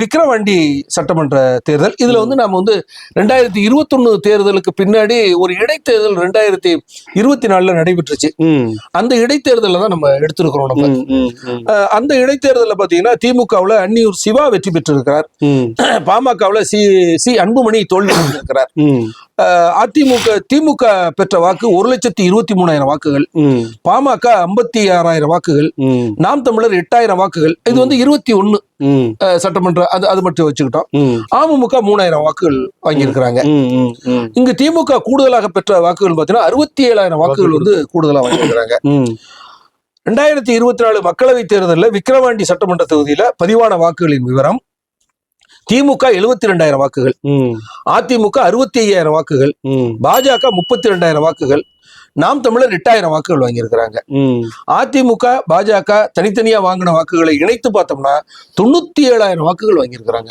விக்கிரவாண்டி சட்டமன்ற தேர்தல். இதுல வந்து நாம வந்து ரெண்டாயிரத்தி இருபத்தொன்னு தேர்தலுக்கு பின்னாடி ஒரு இடைத்தேர்தல் ரெண்டாயிரத்தி இருபத்தி நாலுல நடைபெற்றுச்சு. அந்த இடைத்தேர்தலில் தான் நம்ம எடுத்திருக்கிறோம் நம்ம. அந்த இடைத்தேர்தலில் பார்த்தீங்கன்னா திமுகவில் அன்னியூர் சிவா வெற்றி பெற்றிருக்கிறார். பாமகவில் சி சி அன்புமணி தோல்வி அஹ் அதிமுக திமுக பெற்ற வாக்கு ஒரு லட்சத்தி இருபத்தி மூணாயிரம் வாக்குகள். பாமக ஐம்பத்தி ஆறாயிரம் வாக்குகள். நாம் தமிழர் எட்டாயிரம் வாக்குகள். இது வந்து இருபத்தி ஒன்னு ம், சட்டமன்ற அது அது மட்டும் வச்சுக்கிட்டோம். அமமுக மூணாயிரம் வாக்குகள் வாங்கியிருக்கிறாங்க. இங்கு திமுக கூடுதலாக பெற்ற வாக்குகள் பார்த்தீங்கன்னா அறுபத்தி ஏழாயிரம் வாக்குகள் வந்து கூடுதலாக வாங்கியிருக்கிறாங்க. ரெண்டாயிரத்தி இருபத்தி நாலு மக்களவைத் தேர்தலில் விக்கிரவாண்டி சட்டமன்ற தொகுதியில பதிவான வாக்குகளின் விவரம் திமுக எழுபத்தி ரெண்டாயிரம் வாக்குகள் அதிமுக அறுபத்தி ஐயாயிரம் வாக்குகள் பாஜக முப்பத்தி ரெண்டாயிரம் வாக்குகள். நாம் தமிழர் எட்டாயிரம் வாக்குகள் வாங்கியிருக்கிறாங்க. அதிமுக பாஜக தனித்தனியா வாங்கின வாக்குகளை இணைத்து பார்த்தோம்னா தொண்ணூத்தி ஏழாயிரம் வாக்குகள் வாங்கியிருக்கிறாங்க.